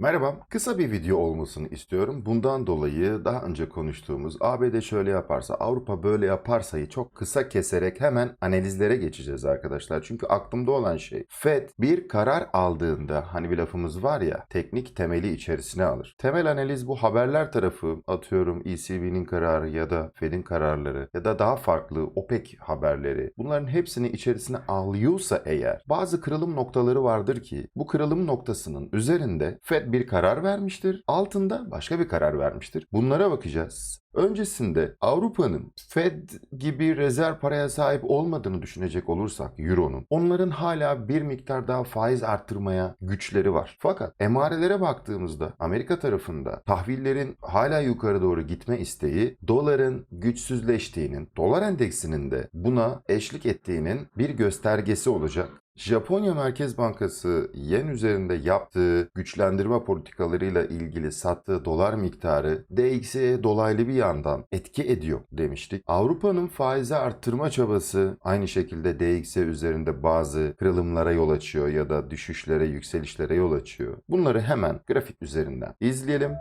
Merhaba, kısa bir video olmasını istiyorum. Bundan dolayı daha önce konuştuğumuz ABD şöyle yaparsa, Avrupa böyle yaparsayı çok kısa keserek hemen analizlere geçeceğiz arkadaşlar. Çünkü aklımda olan şey, Fed bir karar aldığında hani bir lafımız var ya, teknik temeli içerisine alır. Temel analiz bu haberler tarafı, atıyorum ECB'nin kararı ya da Fed'in kararları ya da daha farklı OPEC haberleri. Bunların hepsini içerisine alıyorsa eğer, bazı kırılım noktaları vardır ki, bu kırılım noktasının üzerinde Fed bir karar vermiştir. Altında başka bir karar vermiştir. Bunlara bakacağız. Öncesinde Avrupa'nın Fed gibi rezerv paraya sahip olmadığını düşünecek olursak Euro'nun onların hala bir miktar daha faiz arttırmaya güçleri var. Fakat emarelere baktığımızda Amerika tarafında tahvillerin hala yukarı doğru gitme isteği doların güçsüzleştiğinin, dolar endeksinin de buna eşlik ettiğinin bir göstergesi olacak. Japonya Merkez Bankası yen üzerinde yaptığı güçlendirme politikalarıyla ilgili sattığı dolar miktarı DXY'ye dolaylı bir yandan etki ediyor demiştik. Avrupa'nın faizi arttırma çabası aynı şekilde DXY üzerinde bazı kırılımlara yol açıyor ya da düşüşlere, yükselişlere yol açıyor. Bunları hemen grafik üzerinden izleyelim.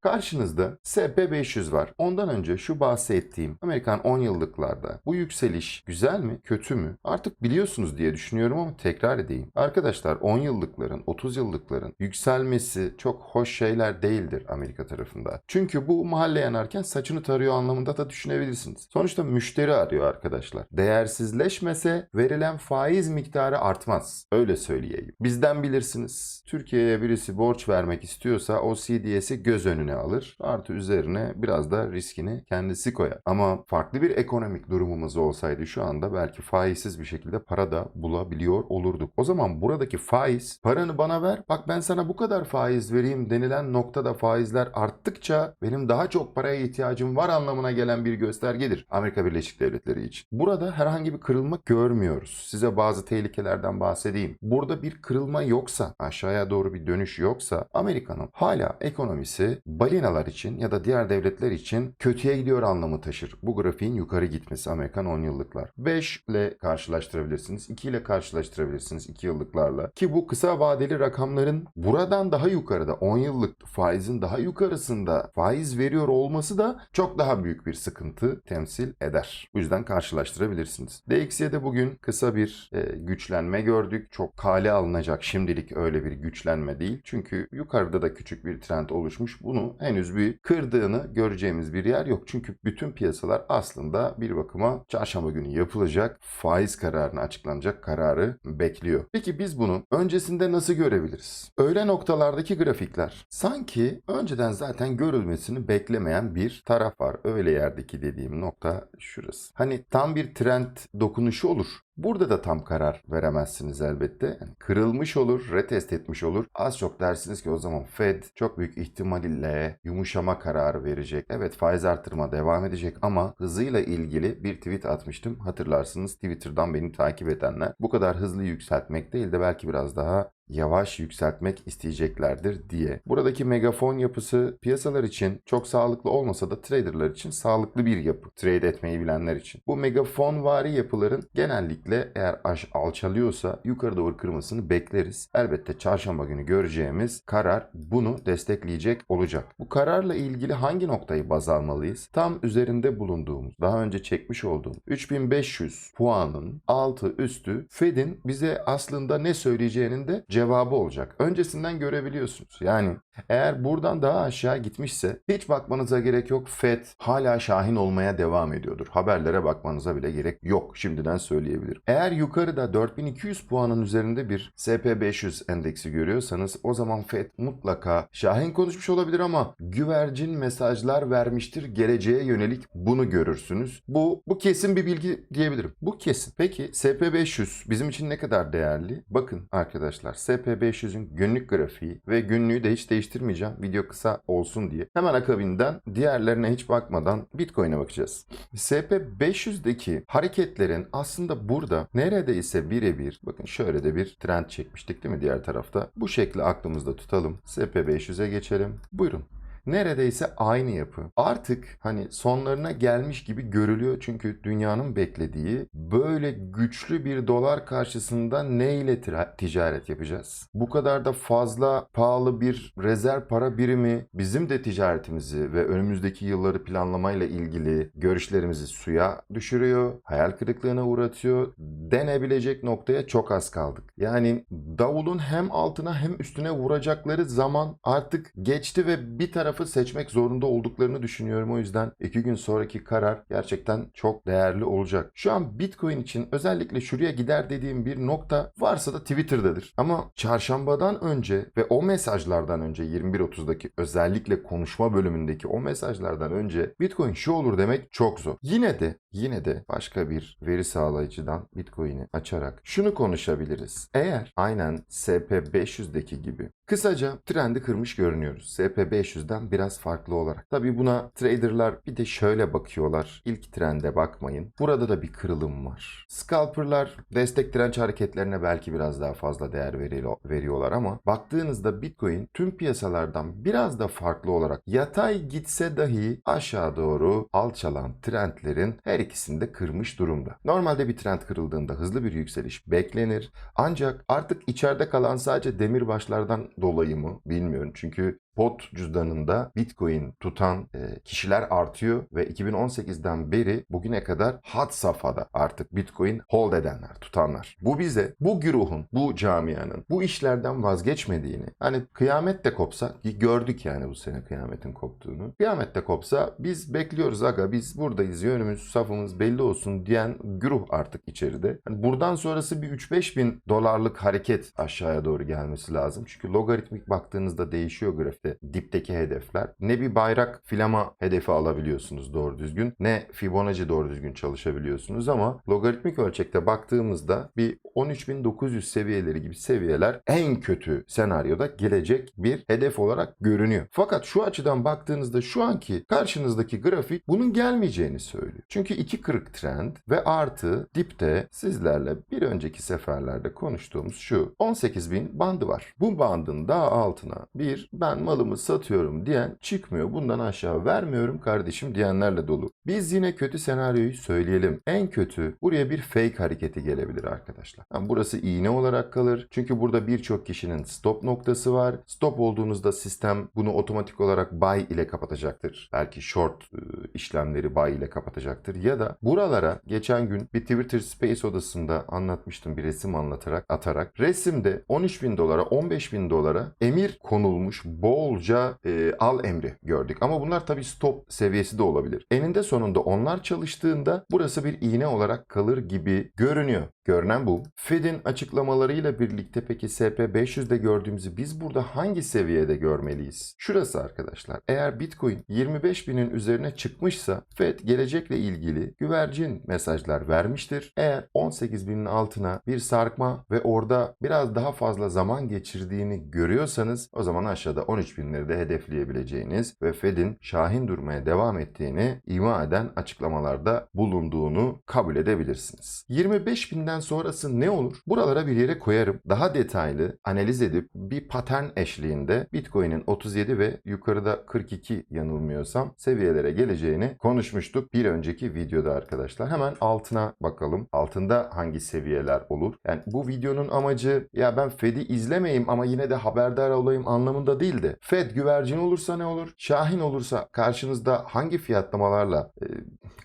Karşınızda SP500 var. Ondan önce şu bahsettiğim Amerikan 10 yıllıklarda bu yükseliş güzel mi, kötü mü? Artık biliyorsunuz diye düşünüyorum ama tekrar edeyim. Arkadaşlar 10 yıllıkların, 30 yıllıkların yükselmesi çok hoş şeyler değildir Amerika tarafında. Çünkü bu mahalle yanarken saçını tarıyor anlamında da düşünebilirsiniz. Sonuçta müşteri arıyor arkadaşlar. Değersizleşmese verilen faiz miktarı artmaz. Öyle söyleyeyim. Bizden bilirsiniz. Türkiye'ye birisi borç vermek istiyorsa o CDS'i göz önüne alır. Artı üzerine biraz da riskini kendisi koyar. Ama farklı bir ekonomik durumumuz olsaydı şu anda belki faizsiz bir şekilde para da bulabiliyor olurduk. O zaman buradaki faiz paranı bana ver bak ben sana bu kadar faiz vereyim denilen noktada faizler arttıkça benim daha çok paraya ihtiyacım var anlamına gelen bir göstergedir Amerika Birleşik Devletleri için. Burada herhangi bir kırılma görmüyoruz. Size bazı tehlikelerden bahsedeyim. Burada bir kırılma yoksa, aşağıya doğru bir dönüş yoksa Amerika'nın hala ekonomisi balinalar için ya da diğer devletler için kötüye gidiyor anlamı taşır. Bu grafiğin yukarı gitmesi Amerikan 10 yıllıklar. 5 ile karşılaştırabilirsiniz. 2 ile karşılaştırabilirsiniz 2 yıllıklarla. Ki bu kısa vadeli rakamların buradan daha yukarıda 10 yıllık faizin daha yukarısında faiz veriyor olması da çok daha büyük bir sıkıntı temsil eder. Bu yüzden karşılaştırabilirsiniz. DXY'de bugün kısa bir e, güçlenme gördük. Çok kale alınacak şimdilik öyle bir güçlenme değil. Çünkü yukarıda da küçük bir trend oluşmuş. Bunu henüz bir kırdığını göreceğimiz bir yer yok. Çünkü bütün piyasalar aslında bir bakıma çarşamba günü yapılacak faiz kararını açıklanacak kararı bekliyor. Peki biz bunu öncesinde nasıl görebiliriz? Öyle noktalardaki grafikler sanki önceden zaten görülmesini beklemeyen bir taraf var. Öyle yerdeki dediğim nokta şurası. Hani tam bir trend dokunuşu olur. Burada da tam karar veremezsiniz elbette. Kırılmış olur, retest etmiş olur. Az çok dersiniz ki o zaman Fed çok büyük ihtimal ile yumuşama kararı verecek. Evet faiz artırma devam edecek ama hızıyla ilgili bir tweet atmıştım. Hatırlarsınız Twitter'dan beni takip edenler. Bu kadar hızlı yükseltmek değil de belki biraz daha yavaş yükseltmek isteyeceklerdir diye. Buradaki megafon yapısı piyasalar için çok sağlıklı olmasa da traderlar için sağlıklı bir yapı. Trade etmeyi bilenler için. Bu megafon vari yapıların genellikle eğer alçalıyorsa yukarı doğru kırmasını bekleriz. Elbette çarşamba günü göreceğimiz karar bunu destekleyecek olacak. Bu kararla ilgili hangi noktayı baz almalıyız? Tam üzerinde bulunduğumuz, daha önce çekmiş olduğum 3500 puanın altı üstü Fed'in bize aslında ne söyleyeceğinin de cevabı olacak. Öncesinden görebiliyorsunuz. Yani eğer buradan daha aşağı gitmişse hiç bakmanıza gerek yok. FED hala şahin olmaya devam ediyordur. Haberlere bakmanıza bile gerek yok. Şimdiden söyleyebilirim. Eğer yukarıda 4200 puanın üzerinde bir SP500 endeksi görüyorsanız o zaman FED mutlaka şahin konuşmuş olabilir ama güvercin mesajlar vermiştir geleceğe yönelik bunu görürsünüz. Bu bu kesin bir bilgi diyebilirim. Bu kesin. Peki SP500 bizim için ne kadar değerli? Bakın arkadaşlar SP500'ün günlük grafiği ve günlüğü de hiç değiştirmeyeceğim. Video kısa olsun diye. Hemen akabinden diğerlerine hiç bakmadan Bitcoin'e bakacağız. SP500'deki hareketlerin aslında burada neredeyse birebir bakın şöyle de bir trend çekmiştik değil mi diğer tarafta? Bu şekli aklımızda tutalım. SP500'e geçelim. Buyurun. Neredeyse aynı yapı. Artık hani sonlarına gelmiş gibi görülüyor çünkü dünyanın beklediği böyle güçlü bir dolar karşısında ne ile ticaret yapacağız? Bu kadar da fazla pahalı bir rezerv para birimi bizim de ticaretimizi ve önümüzdeki yılları planlamayla ilgili görüşlerimizi suya düşürüyor, hayal kırıklığına uğratıyor denebilecek noktaya çok az kaldık. Yani davulun hem altına hem üstüne vuracakları zaman artık geçti ve bir tarafı seçmek zorunda olduklarını düşünüyorum. O yüzden iki gün sonraki karar gerçekten çok değerli olacak. Şu an Bitcoin için özellikle şuraya gider dediğim bir nokta varsa da Twitter'dadır. Ama çarşambadan önce ve o mesajlardan önce 21.30'daki özellikle konuşma bölümündeki o mesajlardan önce Bitcoin şu olur demek çok zor. Yine de yine de başka bir veri sağlayıcıdan Bitcoin'i açarak şunu konuşabiliriz. Eğer aynen SP500'deki gibi kısaca trendi kırmış görünüyoruz. SP500'den biraz farklı olarak. Tabii buna traderlar bir de şöyle bakıyorlar. İlk trende bakmayın. Burada da bir kırılım var. Scalper'lar destek direnç hareketlerine belki biraz daha fazla değer veriyor- veriyorlar ama baktığınızda Bitcoin tüm piyasalardan biraz da farklı olarak yatay gitse dahi aşağı doğru alçalan trendlerin her ikisini de kırmış durumda. Normalde bir trend kırıldığında hızlı bir yükseliş beklenir. Ancak artık içeride kalan sadece demirbaşlardan dolayı mı bilmiyorum. Çünkü Pot cüzdanında Bitcoin tutan e, kişiler artıyor ve 2018'den beri bugüne kadar had safhada artık Bitcoin hold edenler, tutanlar. Bu bize bu güruhun, bu camianın bu işlerden vazgeçmediğini, hani kıyamet de kopsa gördük yani bu sene kıyametin koptuğunu. Kıyamet de kopsa biz bekliyoruz aga biz buradayız yönümüz, safımız belli olsun diyen güruh artık içeride. Hani buradan sonrası bir 3-5 bin dolarlık hareket aşağıya doğru gelmesi lazım. Çünkü logaritmik baktığınızda değişiyor grafikte dipteki hedefler. Ne bir bayrak filama hedefi alabiliyorsunuz doğru düzgün ne Fibonacci doğru düzgün çalışabiliyorsunuz ama logaritmik ölçekte baktığımızda bir 13.900 seviyeleri gibi seviyeler en kötü senaryoda gelecek bir hedef olarak görünüyor. Fakat şu açıdan baktığınızda şu anki karşınızdaki grafik bunun gelmeyeceğini söylüyor. Çünkü iki kırık trend ve artı dipte sizlerle bir önceki seferlerde konuştuğumuz şu 18.000 bandı var. Bu bandın daha altına bir ben malımı satıyorum diyen çıkmıyor. Bundan aşağı vermiyorum kardeşim diyenlerle dolu. Biz yine kötü senaryoyu söyleyelim. En kötü buraya bir fake hareketi gelebilir arkadaşlar. Yani burası iğne olarak kalır. Çünkü burada birçok kişinin stop noktası var. Stop olduğunuzda sistem bunu otomatik olarak buy ile kapatacaktır. Belki short e, işlemleri buy ile kapatacaktır. Ya da buralara geçen gün bir Twitter Space odasında anlatmıştım bir resim anlatarak atarak. Resimde 13 bin dolara 15 bin dolara emir konulmuş bolca e, al emri gördük. Ama bunlar tabii stop seviyesi de olabilir. Eninde sonunda onlar çalıştığında burası bir iğne olarak kalır gibi görünüyor. Görünen bu. Fed'in açıklamalarıyla birlikte peki SP500'de gördüğümüzü biz burada hangi seviyede görmeliyiz? Şurası arkadaşlar. Eğer Bitcoin 25 binin üzerine çıkmışsa Fed gelecekle ilgili güvercin mesajlar vermiştir. Eğer 18 binin altına bir sarkma ve orada biraz daha fazla zaman geçirdiğini görüyorsanız o zaman aşağıda 13 binleri de hedefleyebileceğiniz ve Fed'in şahin durmaya devam ettiğini ima eden açıklamalarda bulunduğunu kabul edebilirsiniz. 25 binden sonrası ne olur? Buralara bir yere koyarım. Daha detaylı analiz edip bir patern eşliğinde Bitcoin'in 37 ve yukarıda 42 yanılmıyorsam seviyelere geleceğini konuşmuştuk bir önceki videoda arkadaşlar. Hemen altına bakalım. Altında hangi seviyeler olur? Yani bu videonun amacı ya ben Fed'i izlemeyeyim ama yine de haberdar olayım anlamında değil de Fed güvercin olursa ne olur? Şahin olursa karşınızda hangi fiyatlamalarla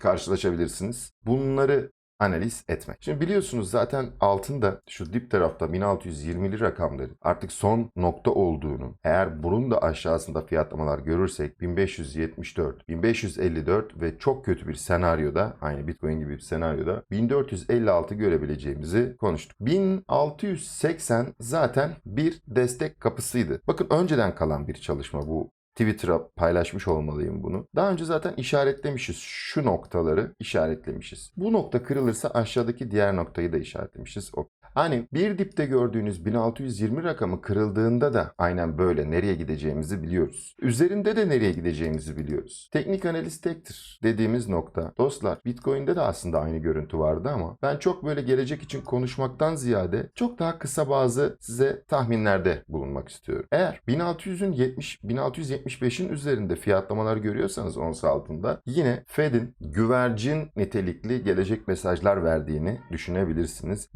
karşılaşabilirsiniz? Bunları analiz etmek. Şimdi biliyorsunuz zaten altında şu dip tarafta 1620'li rakamların artık son nokta olduğunu eğer bunun da aşağısında fiyatlamalar görürsek 1574, 1554 ve çok kötü bir senaryoda aynı Bitcoin gibi bir senaryoda 1456 görebileceğimizi konuştuk. 1680 zaten bir destek kapısıydı. Bakın önceden kalan bir çalışma bu Twitter'a paylaşmış olmalıyım bunu. Daha önce zaten işaretlemişiz. Şu noktaları işaretlemişiz. Bu nokta kırılırsa aşağıdaki diğer noktayı da işaretlemişiz. O Hani bir dipte gördüğünüz 1620 rakamı kırıldığında da aynen böyle nereye gideceğimizi biliyoruz. Üzerinde de nereye gideceğimizi biliyoruz. Teknik analiz tektir dediğimiz nokta. Dostlar Bitcoin'de de aslında aynı görüntü vardı ama ben çok böyle gelecek için konuşmaktan ziyade çok daha kısa bazı size tahminlerde bulunmak istiyorum. Eğer 1600'ün 70 1675'in üzerinde fiyatlamalar görüyorsanız ons altında yine Fed'in güvercin nitelikli gelecek mesajlar verdiğini düşünebilirsiniz.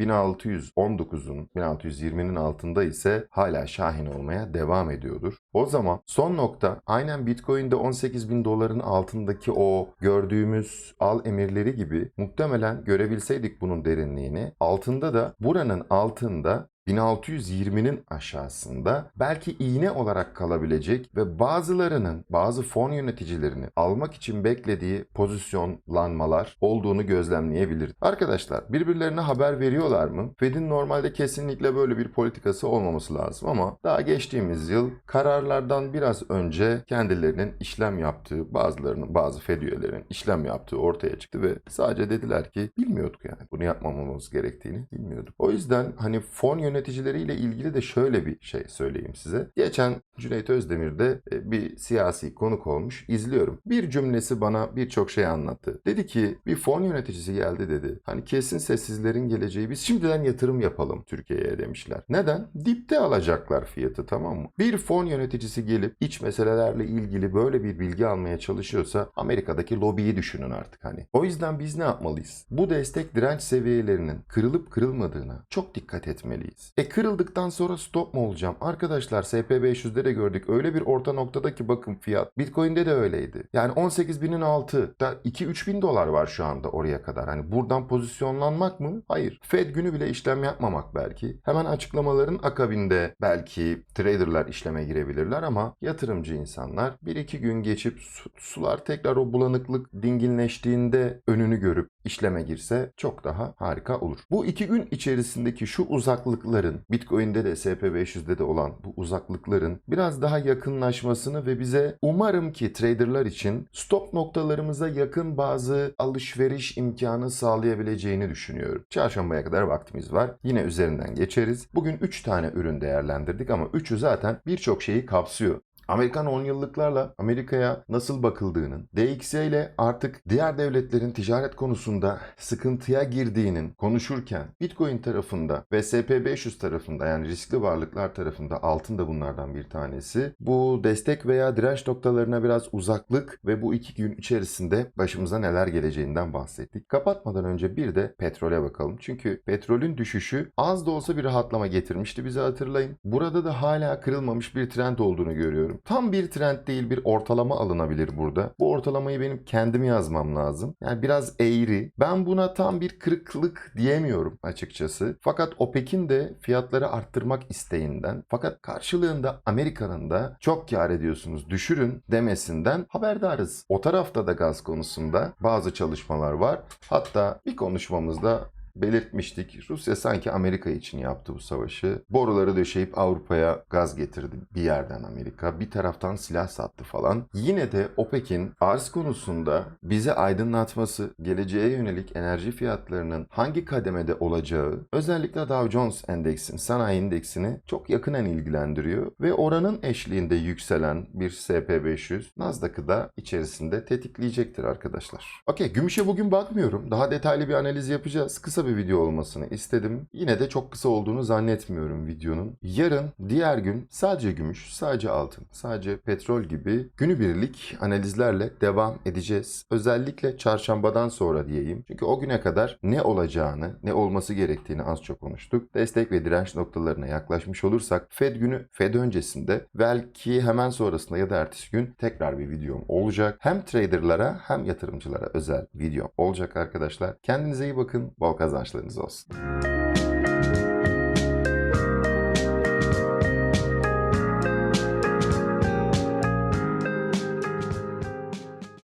1619'un 1620'nin altında ise hala şahin olmaya devam ediyordur. O zaman son nokta aynen Bitcoin'de 18 bin doların altındaki o gördüğümüz al emirleri gibi muhtemelen görebilseydik bunun derinliğini altında da buranın altında 1620'nin aşağısında belki iğne olarak kalabilecek ve bazılarının bazı fon yöneticilerini almak için beklediği pozisyonlanmalar olduğunu gözlemleyebilir. Arkadaşlar birbirlerine haber veriyorlar mı? Fed'in normalde kesinlikle böyle bir politikası olmaması lazım ama daha geçtiğimiz yıl kararlardan biraz önce kendilerinin işlem yaptığı bazılarının bazı Fed üyelerinin işlem yaptığı ortaya çıktı ve sadece dediler ki bilmiyorduk yani bunu yapmamamız gerektiğini bilmiyorduk. O yüzden hani fon yöneticileriyle ilgili de şöyle bir şey söyleyeyim size. Geçen Cüneyt Özdemir'de e, bir siyasi konuk olmuş. İzliyorum. Bir cümlesi bana birçok şey anlattı. Dedi ki bir fon yöneticisi geldi dedi. Hani kesin sessizlerin geleceği biz şimdiden yatırım yapalım Türkiye'ye demişler. Neden? Dipte alacaklar fiyatı tamam mı? Bir fon yöneticisi gelip iç meselelerle ilgili böyle bir bilgi almaya çalışıyorsa Amerika'daki lobiyi düşünün artık hani. O yüzden biz ne yapmalıyız? Bu destek direnç seviyelerinin kırılıp kırılmadığına çok dikkat etmeliyiz. E kırıldıktan sonra stop mu olacağım? Arkadaşlar SP500'de de gördük. Öyle bir orta noktada ki bakın fiyat. Bitcoin'de de öyleydi. Yani 18 binin altı. 2-3 bin dolar var şu anda oraya kadar. Hani buradan pozisyonlanmak mı? Hayır. Fed günü bile işlem yapmamak belki. Hemen açıklamaların akabinde belki traderlar işleme girebilirler ama yatırımcı insanlar 1-2 gün geçip su- sular tekrar o bulanıklık dinginleştiğinde önünü görüp işleme girse çok daha harika olur. Bu iki gün içerisindeki şu uzaklıkların Bitcoin'de de SP500'de de olan bu uzaklıkların biraz daha yakınlaşmasını ve bize umarım ki traderlar için stop noktalarımıza yakın bazı alışveriş imkanı sağlayabileceğini düşünüyorum. Çarşambaya kadar vaktimiz var. Yine üzerinden geçeriz. Bugün 3 tane ürün değerlendirdik ama 3'ü zaten birçok şeyi kapsıyor. Amerikan 10 yıllıklarla Amerika'ya nasıl bakıldığının, DXY ile artık diğer devletlerin ticaret konusunda sıkıntıya girdiğinin konuşurken Bitcoin tarafında ve SP500 tarafında yani riskli varlıklar tarafında altın da bunlardan bir tanesi. Bu destek veya direnç noktalarına biraz uzaklık ve bu iki gün içerisinde başımıza neler geleceğinden bahsettik. Kapatmadan önce bir de petrole bakalım. Çünkü petrolün düşüşü az da olsa bir rahatlama getirmişti bize hatırlayın. Burada da hala kırılmamış bir trend olduğunu görüyorum. Tam bir trend değil bir ortalama alınabilir burada. Bu ortalamayı benim kendim yazmam lazım. Yani biraz eğri. Ben buna tam bir kırıklık diyemiyorum açıkçası. Fakat OPEC'in de fiyatları arttırmak isteğinden fakat karşılığında Amerika'nın da çok kar ediyorsunuz düşürün demesinden haberdarız. O tarafta da gaz konusunda bazı çalışmalar var. Hatta bir konuşmamızda belirtmiştik. Rusya sanki Amerika için yaptı bu savaşı. Boruları döşeyip Avrupa'ya gaz getirdi bir yerden Amerika. Bir taraftan silah sattı falan. Yine de OPEC'in arz konusunda bize aydınlatması, geleceğe yönelik enerji fiyatlarının hangi kademede olacağı özellikle Dow Jones Endeks'in, sanayi indeksini çok yakından ilgilendiriyor ve oranın eşliğinde yükselen bir SP500 Nasdaq'ı da içerisinde tetikleyecektir arkadaşlar. Okey, gümüşe bugün bakmıyorum. Daha detaylı bir analiz yapacağız. Kısa bir video olmasını istedim. Yine de çok kısa olduğunu zannetmiyorum videonun. Yarın diğer gün sadece gümüş, sadece altın, sadece petrol gibi günübirlik analizlerle devam edeceğiz. Özellikle çarşambadan sonra diyeyim. Çünkü o güne kadar ne olacağını, ne olması gerektiğini az çok konuştuk. Destek ve direnç noktalarına yaklaşmış olursak Fed günü, Fed öncesinde belki hemen sonrasında ya da ertesi gün tekrar bir videom olacak. Hem traderlara hem yatırımcılara özel video olacak arkadaşlar. Kendinize iyi bakın. Bol kazançlarınız olsun.